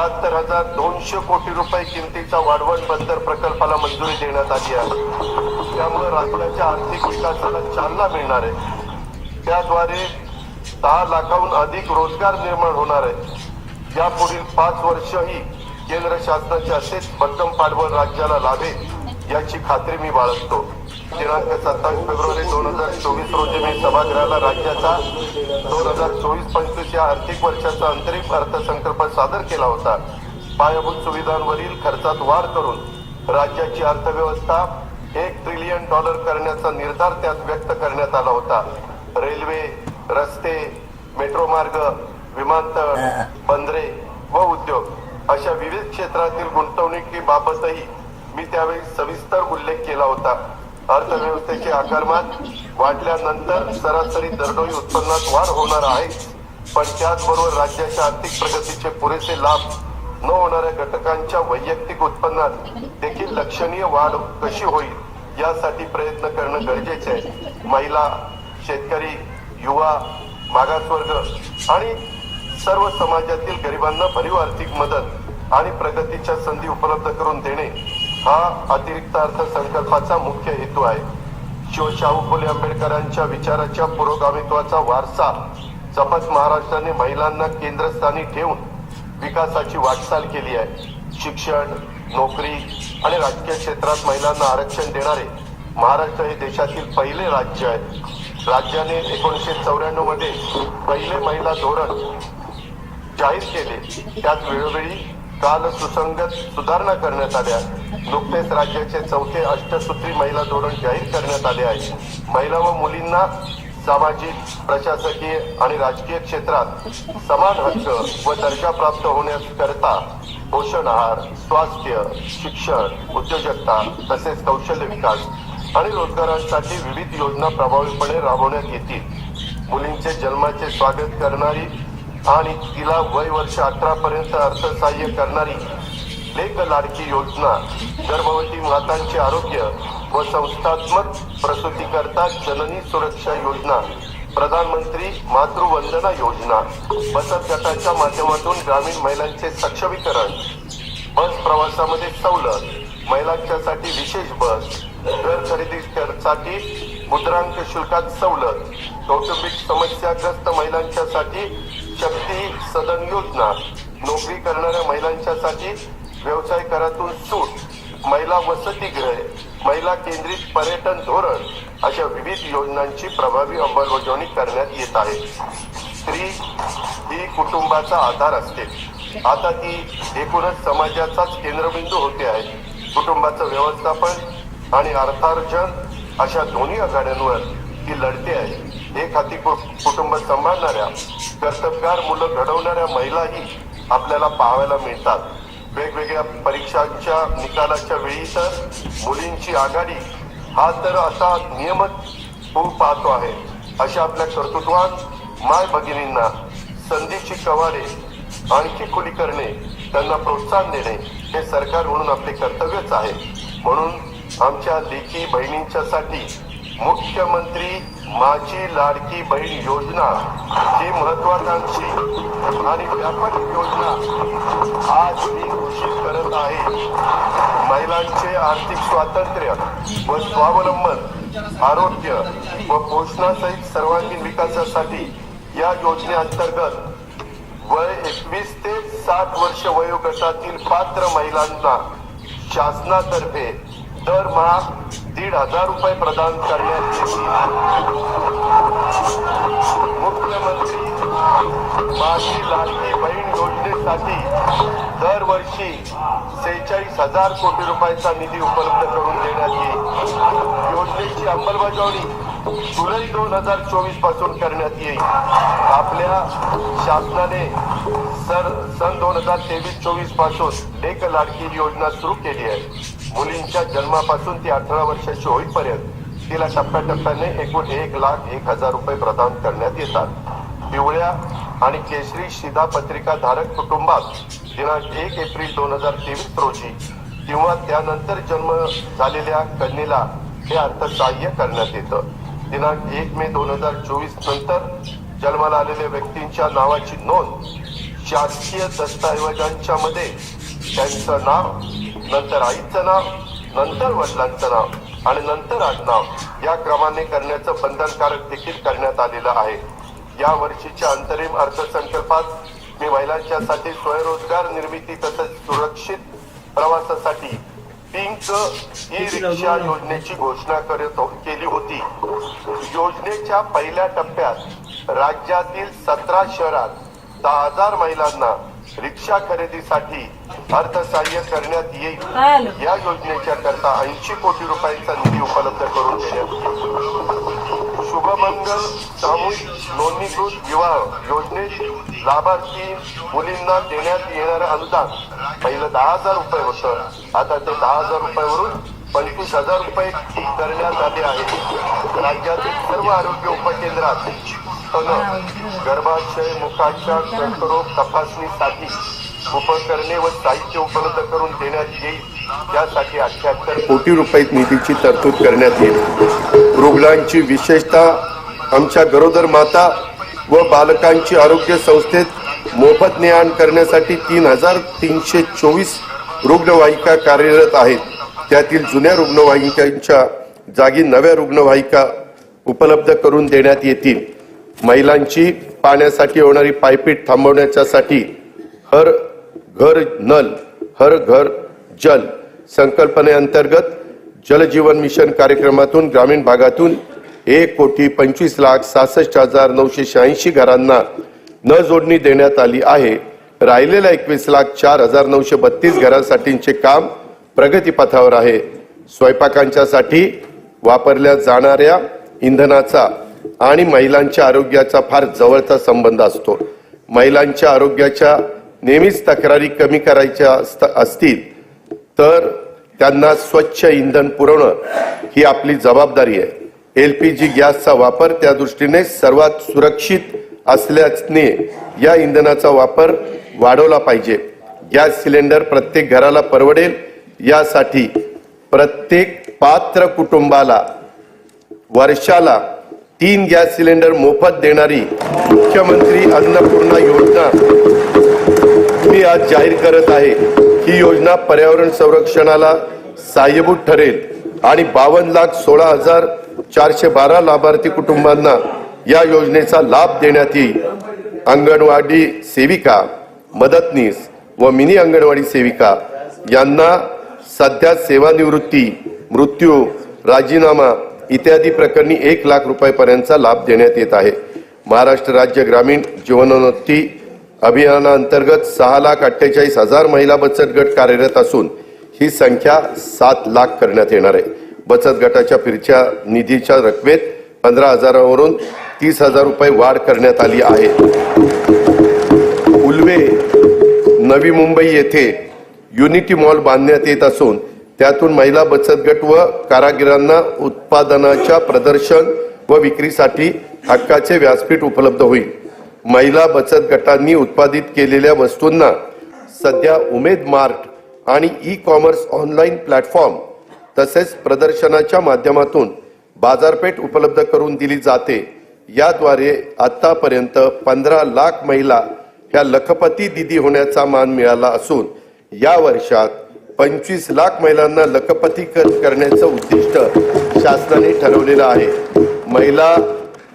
बहात्तर हजार दोनशे कोटी रुपये किमतीचा वाढवण बंदर प्रकल्पाला मंजुरी देण्यात आली आहे. त्यामुळे राज्याच्या आर्थिक विकासाला चालना मिळणार आहे. त्याद्वारे दहा लाखाहून अधिक रोजगार निर्माण होणार आहे. यापुढील पाच वर्षही केंद्र शासनाचे असेच भक्कम पाठबळ राज्याला लाभेल याची खात्री मी बाळगतो. दिनांक सत्तावीस फेब्रुवारी दोन हजार चोवीस रोजी मी सभागृहाला राज्याचा दोन हजार चोवीस पंचवीस या आर्थिक वर्षाचा अंतरिम अर्थसंकल्प सादर केला होता. पायाभूत सुविधांवरील खर्चात वाढ करून राज्याची अर्थव्यवस्था एक ट्रिलियन डॉलर करण्याचा निर्धार त्यात व्यक्त करण्यात आला होता. रेल्वे रस्ते मेट्रो मार्ग विमानतळ बंदरे व उद्योग अशा विविध क्षेत्रातील गुंतवणुकीबाबतही मी त्यावेळी सविस्तर उल्लेख केला होता. अर्थव्यवस्थेचे आकारमान वाढल्यानंतर सरासरी दरडोई उत्पन्नात वाढ होणार आहे. पण त्याचबरोबर राज्याच्या आर्थिक प्रगतीचे पुरेसे लाभ न होणाऱ्या घटकांच्या वैयक्तिक उत्पन्नात देखील लक्षणीय वाढ कशी होईल यासाठी प्रयत्न करणं गरजेचे आहे. महिला शेतकरी युवा मागासवर्ग आणि सर्व समाजातील गरिबांना भरीव आर्थिक मदत आणि प्रगतीच्या संधी उपलब्ध करून देणे हा अतिरिक्त अर्थसंकल्पाचा मुख्य हेतू आहे. शिवशाहू फुले आंबेडकरांच्या विचाराच्या पुरोगामित्वाचा वारसा जपत महाराष्ट्राने महिलांना केंद्रस्थानी ठेवून विकासाची वाटचाल केली आहे. शिक्षण नोकरी आणि राजकीय क्षेत्रात महिलांना आरक्षण देणारे महाराष्ट्र हे देशातील पहिले राज्य आहे. राज्याने एकोणीसशे चौऱ्याण्णवमध्ये पहिले महिला धोरण जाहीर केले. त्यात वेळोवेळी काल सुसंगत सुधारणा करण्यात आल्या. नुकतेच राज्याचे चौथे अष्टसूत्री महिला धोरण जाहीर करण्यात आले आहे. महिला व मुलींना सामाजिक प्रशासकीय आणि राजकीय क्षेत्रात समान हक्क व दर्जा प्राप्त होण्याकरता पोषण आहार स्वास्थ्य शिक्षण उद्योजकता तसेच कौशल्य विकास आणि रोजगारांसाठी विविध योजना प्रभावीपणे राबवण्यात येतील. मुलींचे जन्माचे स्वागत करणारी आणि तिला वय वर्ष अठरा पर्यंत अर्थसहाय्य करणारी लेख लाडकी योजना गर्भवती मातांचे आरोग्य व संस्थात्मक प्रसूतीकरता जननी सुरक्षा योजना प्रधानमंत्री मातृवंदना योजना बचत गटाच्या माध्यमातून ग्रामीण महिलांचे सक्षमीकरण बस प्रवासामध्ये सवलत महिलांच्यासाठी विशेष बस घर खरेदीसाठी मुद्रांक शुल्कात सवलत कौटुंबिक समस्याग्रस्त महिलांच्यासाठी शक्ती सदन योजना नोकरी करणाऱ्या महिलांच्यासाठी व्यवसाय करातून सूट महिला वसतिगृह महिला केंद्रित पर्यटन धोरण अशा विविध योजनांची प्रभावी अंमलबजावणी करण्यात येत आहे. स्त्री ही कुटुंबाचा आधार असते. आता ती एकूणच समाजाचाच केंद्रबिंदू होते आहे. कुटुंबाचं व्यवस्थापन आणि अर्थार्जन अशा दोन्ही आघाड्यांवर ती लढते आहे. एक हाती कुटुंब सांभाळणाऱ्या कर्तबगार मुलं घडवणाऱ्या महिलाही आपल्याला पाहायला मिळतात. वेगवेगळ्या परीक्षांच्या निकालाच्या वेळी तर मुलींची आघाडी हा तर असा नियमच होऊ पाहतो आहे. अशा आपल्या कर्तृत्वात माय भगिनींना संधीची कवाडे आणखी खुली करणे त्यांना प्रोत्साहन देणे हे सरकार म्हणून आपले कर्तव्यच आहे. म्हणून आमच्या लेखी बहिणींच्यासाठी मुख्यमंत्री माझी लाडकी बहीण योजना ही महत्वाकांक्षी आणि व्यापक योजना आज मी घोषित करत आहे. महिलांचे आर्थिक स्वातंत्र्य व स्वावलंबन आरोग्य व पोषणासहित सर्वांगीण विकासासाठी या योजनेअंतर्गत वय एकवीस ते साठ वर्ष वयोगटातील पात्र महिलांना शासनातर्फे दरमहा दीड हजार रुपये प्रदान करण्यात मुख्यमंत्री माझी लाडकी बहीण योजनेसाठी दरवर्षी सेहेचाळीस हजार कोटी रुपयाचा निधी उपलब्ध करून देण्यात येईल योजनेची अंमलबजावणी जुलै दोन हजार चोवीसपासून करण्यात येईल. आपल्या शासनाने सर सन दोन हजार तेवीस चोवीसपासून एक लाडकी योजना सुरू केली आहे. मुलींच्या जन्मापासून ती अठरा वर्षाची होईपर्यंत तिला टप्प्याटप्प्याने एकूण एक लाख एक हजार रुपये प्रदान करण्यात येतात. पिवळ्या आणि केशरी शिधापत्रिका धारक कुटुंबात दिनांक एक एप्रिल दोन हजार तेवीस रोजी किंवा त्यानंतर जन्म झालेल्या कन्येला हे अर्थसहाय्य करण्यात येतं. दिनांक एक मे दोन हजार चोवीस नंतर जन्माला आलेल्या व्यक्तींच्या नावाची नोंद शासकीय दस्तऐवजांच्या मध्ये त्यांचं नाव नंतर आईचं नाव नंतर वडिलांचं नाव आणि नंतर आडनाव. या क्रमाने करण्याचं बंधनकारक देखील करण्यात आलेलं आहे. या वर्षीच्या अंतरिम अर्थसंकल्पात मी महिलांच्यासाठी स्वयंरोजगार निर्मिती तसंच सुरक्षित प्रवासासाठी पिंक ई रिक्षा योजनेची घोषणा करत हो-, केली होती. योजनेच्या पहिल्या टप्प्यात राज्यातील सतरा शहरात दहा हजार महिलांना रिक्षा खरेदीसाठी अर्थसहाय्य करण्यात? येईल. या योजनेच्या करता ऐंशी कोटी रुपयांचा निधी उपलब्ध करून देण्यात शुभमंगल सामूहिक नोंदणीकृत विवाह योजनेत लाभार्थी मुलींना देण्यात येणारं अनुदान पहिलं दहा हजार रुपये होतं. आता ते दहा हजार रुपयावरून पंचवीस हजार रुपये करण्यात आले आहे राज्यातील सर्व आरोग्य उपकेंद्रात संस्थानं गर्भाशय मुखाच्या कर्करोग तपासणीसाठी उपकरणे व साहित्य उपलब्ध करून देण्यात येईल. त्यासाठी अठ्याहत्तर कोटी रुपये निधीची तरतूद करण्यात येईल. रुग्णांची विशेषतः आमच्या गरोदर माता व बालकांची आरोग्य संस्थेत मोफत ने आण करण्यासाठी तीन हजार तीनशे चोवीस रुग्णवाहिका कार्यरत आहेत. त्यातील जुन्या रुग्णवाहिकांच्या जागी नव्या रुग्णवाहिका उपलब्ध करून देण्यात येतील. महिलांची पाण्यासाठी होणारी पायपीट थांबवण्याच्यासाठी हर घर नल हर घर जल संकल्पनेअंतर्गत जलजीवन मिशन कार्यक्रमातून ग्रामीण भागातून एक कोटी पंचवीस लाख सहासष्ट हजार नऊशे शहाऐंशी घरांना न जोडणी देण्यात आली आहे. राहिलेल्या एकवीस लाख चार हजार नऊशे बत्तीस घरांसाठीचे काम प्रगतीपथावर आहे. स्वयंपाकांच्यासाठी वापरल्या जाणाऱ्या इंधनाचा आणि महिलांच्या आरोग्याचा फार जवळचा संबंध असतो. महिलांच्या आरोग्याच्या नेहमीच तक्रारी कमी करायच्या असतील तर त्यांना स्वच्छ इंधन पुरवणं ही आपली जबाबदारी आहे. एल पी जी गॅसचा वापर त्या दृष्टीने सर्वात सुरक्षित असल्याने या इंधनाचा वापर वाढवला पाहिजे. गॅस सिलेंडर प्रत्येक घराला परवडेल यासाठी प्रत्येक पात्र कुटुंबाला वर्षाला तीन गॅस सिलेंडर मोफत देणारी मुख्यमंत्री अन्नपूर्णा योजना मी आज जाहीर करत आहे. ही योजना पर्यावरण संरक्षणाला सहाय्यभूत ठरेल आणि बावन्न लाख सोळा हजार चारशे बारा लाभार्थी कुटुंबांना या योजनेचा लाभ देण्यात येईल. अंगणवाडी सेविका मदतनीस व मिनी अंगणवाडी सेविका यांना सध्या सेवानिवृत्ती मृत्यू राजीनामा इत्यादी प्रकरणी एक लाख रुपयापर्यंतचा लाभ देण्यात येत आहे. महाराष्ट्र राज्य ग्रामीण जीवनोन्नती अभियानाअंतर्गत सहा लाख अठ्ठेचाळीस हजार महिला बचत गट कार्यरत असून ही संख्या सात लाख करण्यात येणार आहे. बचत गटाच्या फिरच्या निधीच्या रकमेत पंधरा हजारावरून तीस हजार रुपये वाढ करण्यात आली आहे. उल्वे नवी मुंबई येथे युनिटी मॉल बांधण्यात येत असून त्यातून महिला बचत गट व कारागिरांना उत्पादनाच्या प्रदर्शन व विक्रीसाठी हक्काचे व्यासपीठ उपलब्ध होईल. महिला बचत गटांनी उत्पादित केलेल्या वस्तूंना सध्या उमेद मार्ट आणि ई कॉमर्स ऑनलाईन प्लॅटफॉर्म तसेच प्रदर्शनाच्या माध्यमातून बाजारपेठ उपलब्ध करून दिली जाते. याद्वारे आतापर्यंत पंधरा लाख महिला ह्या लखपती दिदी होण्याचा मान मिळाला असून या वर्षात पंचवीस लाख महिलांना लखपती करण्याचं उद्दिष्ट शासनाने ठरवलेलं आहे. महिला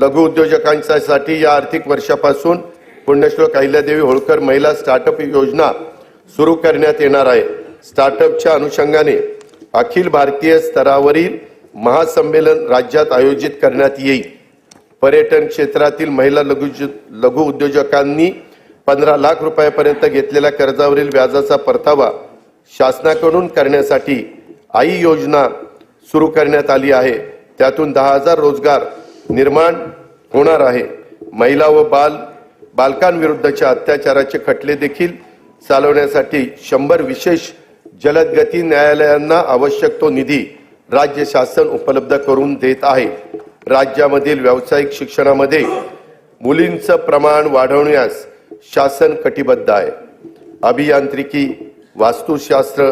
लघु उद्योजकांच्यासाठी या आर्थिक वर्षापासून पुण्यश्लोक अहिल्यादेवी होळकर महिला स्टार्टअप योजना सुरू करण्यात येणार आहे. स्टार्टअपच्या अनुषंगाने अखिल भारतीय स्तरावरील महासंमेलन राज्यात आयोजित करण्यात येईल. पर्यटन क्षेत्रातील महिला लघु लघु उद्योजकांनी पंधरा लाख रुपयापर्यंत घेतलेल्या कर्जावरील व्याजाचा परतावा शासनाकडून करण्यासाठी आई योजना सुरू करण्यात आली आहे. त्यातून दहा हजार रोजगार निर्माण होणार आहे. महिला व बाल बालकांविरुद्धच्या अत्याचाराचे खटले देखील चालवण्यासाठी शंभर विशेष जलदगती न्यायालयांना आवश्यक तो निधी राज्य शासन उपलब्ध करून देत आहे. राज्यामधील व्यावसायिक शिक्षणामध्ये मुलींचं प्रमाण वाढवण्यास शासन कटिबद्ध आहे. अभियांत्रिकी वास्तुशास्त्र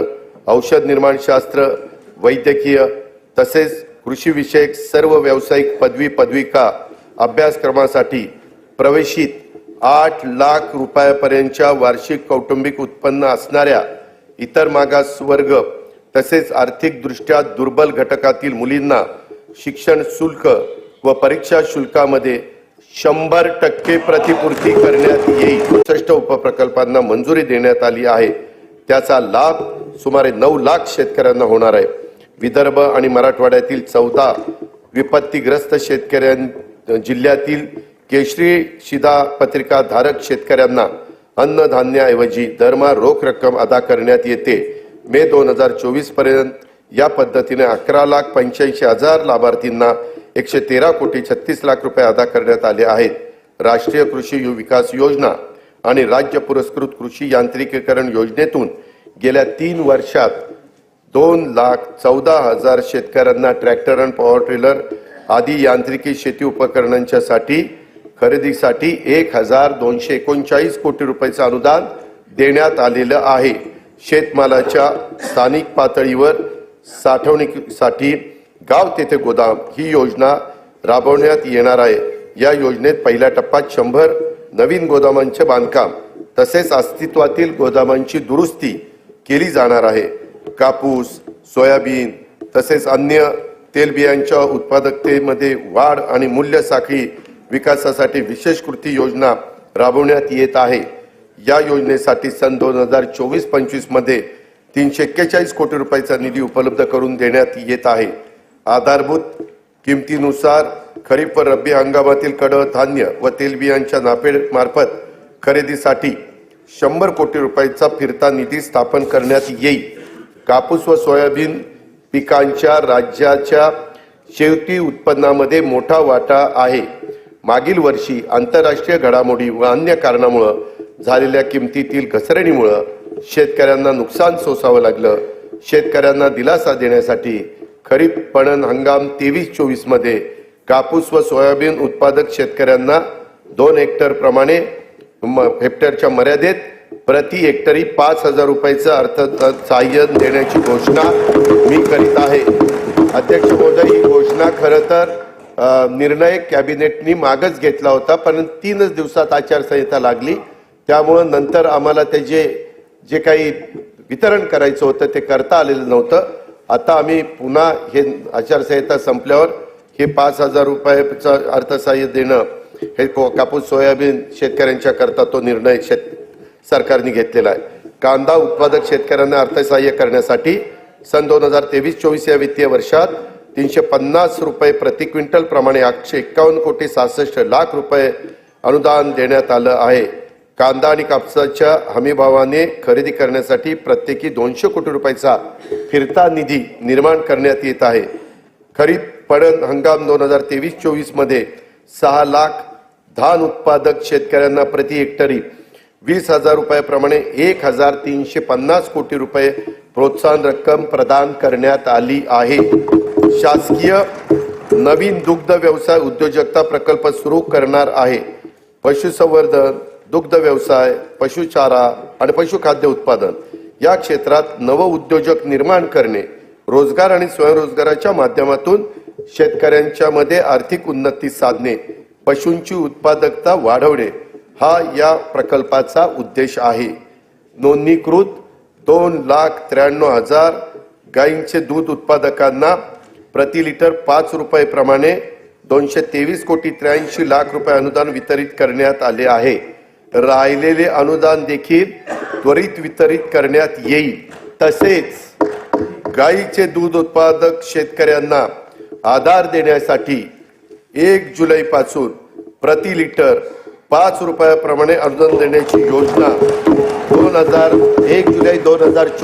औषध निर्माणशास्त्र वैद्यकीय तसेच कृषीविषयक सर्व व्यावसायिक पदवी पदविका अभ्यासक्रमासाठी प्रवेशित आठ लाख रुपयापर्यंतच्या वार्षिक कौटुंबिक उत्पन्न असणाऱ्या इतर मागास वर्ग तसेच आर्थिकदृष्ट्या दुर्बल घटकातील मुलींना शिक्षण शुल्क व परीक्षा शुल्कामध्ये शंभर टक्के प्रतिपूर्ती करण्यात येईल. उपप्रकल्पांना मंजुरी देण्यात आली आहे. त्याचा लाभ सुमारे नऊ लाख शेतकऱ्यांना होणार आहे. विदर्भ आणि मराठवाड्यातील चौदा विपत्तीग्रस्त शेतकऱ्यां जिल्ह्यातील केशरी शिधा पत्रिका धारक शेतकऱ्यांना अन्नधान्याऐवजी दरमहा रोख रक्कम अदा करण्यात येते. मे दोन हजार चोवीसपर्यंत या पद्धतीने अकरा लाख पंच्याऐंशी हजार लाभार्थींना एकशे तेरा कोटी छत्तीस लाख रुपये अदा करण्यात आले आहेत. राष्ट्रीय कृषी विकास योजना आणि राज्य पुरस्कृत कृषी यांत्रिकीकरण योजनेतून गेल्या तीन वर्षात दोन लाख चौदा हजार शेतकऱ्यांना ट्रॅक्टर आणि पॉवर टिलर आदी यांत्रिकी शेती उपकरणांच्या साठी खरेदीसाठी एक हजार दोनशे एकोणचाळीस कोटी रुपयाचं अनुदान देण्यात आलेलं आहे. शेतमालाच्या स्थानिक पातळीवर साठवणुकीसाठी गाव तेथे गोदाम ही योजना राबवण्यात येणार आहे. या योजनेत पहिल्या टप्प्यात शंभर नवीन गोदामांचे बांधकाम तसेच अस्तित्वातील गोदामांची दुरुस्ती केली जाणार आहे. कापूस सोयाबीन तसेच अन्य तेलबियांच्या उत्पादकतेमध्ये वाढ आणि मूल्य साखळी विकासासाठी विशेष कृती योजना राबवण्यात येत आहे. या योजनेसाठी सन दोन हजार चोवीस पंचवीसमध्ये तीनशे एक्केचाळीस कोटी रुपयाचा निधी उपलब्ध करून देण्यात येत आहे. आधारभूत किमतीनुसार खरीप व रब्बी हंगामातील कडधान्य व तेलबियांच्या नाफेड मार्फत खरेदीसाठी शंभर कोटी रुपयाचा फिरता निधी स्थापन करण्यात येईल. कापूस व सोयाबीन पिकांच्या राज्याच्या शेवटी उत्पन्नामध्ये मोठा वाटा आहे. मागील वर्षी आंतरराष्ट्रीय घडामोडी व अन्य कारणामुळं झालेल्या किमतीतील घसरणीमुळं शेतकऱ्यांना नुकसान सोसावं लागलं. शेतकऱ्यांना दिलासा देण्यासाठी खरीप पणन हंगाम तेवीस चोवीसमध्ये कापूस व सोयाबीन उत्पादक शेतकऱ्यांना दोन हेक्टर प्रमाणे म- हेक्टरच्या मर्यादेत प्रति हेक्टरी पाच हजार रुपयाचं अर्थ सहाय्य देण्याची घोषणा मी करीत आहे. अध्यक्ष महोदय ही घोषणा खरं तर निर्णय कॅबिनेटनी मागच घेतला होता पण तीनच दिवसात आचारसंहिता लागली. त्यामुळं नंतर आम्हाला ते जे जे काही वितरण करायचं होतं ते करता आलेलं नव्हतं. आता आम्ही पुन्हा हे आचारसंहिता संपल्यावर हे पाच हजार रुपयाचं अर्थसहाय्य देणं हे कापूस सोयाबीन शेतकऱ्यांच्या करता तो निर्णय शेत सरकारने घेतलेला आहे. कांदा उत्पादक शेतकऱ्यांना अर्थसहाय्य करण्यासाठी सन दोन हजार तेवीस चोवीस या वित्तीय वर्षात तीनशे पन्नास रुपये प्रति क्विंटल प्रमाणे आठशे एक्कावन्न कोटी सहासष्ट लाख रुपये अनुदान देण्यात आलं आहे. कांदा आणि कापसाच्या हमीभावाने खरेदी करण्यासाठी प्रत्येकी दोनशे कोटी रुपयाचा फिरता निधी निर्माण करण्यात येत आहे. खरीप पडण हंगाम दोन हजार तेवीस चोवीसमध्ये सहा लाख धान उत्पादक शेतकऱ्यांना प्रति हेक्टरी वीस हजार रुपयाप्रमाणे एक हजार तीनशे पन्नास कोटी रुपये प्रोत्साहन रक्कम प्रदान करण्यात आली आहे. शासकीय नवीन दुग्ध व्यवसाय उद्योजकता प्रकल्प सुरू करणार आहे. पशुसंवर्धन दुग्ध व्यवसाय पशुचारा आणि पशुखाद्य उत्पादन या क्षेत्रात नव उद्योजक निर्माण करणे रोजगार आणि स्वयंरोजगाराच्या माध्यमातून शेतकऱ्यांच्या मध्ये आर्थिक उन्नती साधणे पशूंची उत्पादकता वाढवणे हा या प्रकल्पाचा उद्देश आहे. नोंदणीकृत दोन लाख त्र्याण्णव हजार गायींचे दूध उत्पादकांना प्रति लिटर पाच रुपये प्रमाणे दोनशे तेवीस कोटी त्र्याऐंशी लाख रुपये अनुदान वितरित करण्यात आले आहे. राहिलेले अनुदान देखील त्वरित वितरित करण्यात येईल. तसेच गायीचे दूध उत्पादक शेतकऱ्यांना आधार देण्यासाठी एक जुलै पासून प्रति लिटर पाच रुपयाप्रमाणे अनुदान देण्याची योजना दोन हजार एक जुलै दोन हजार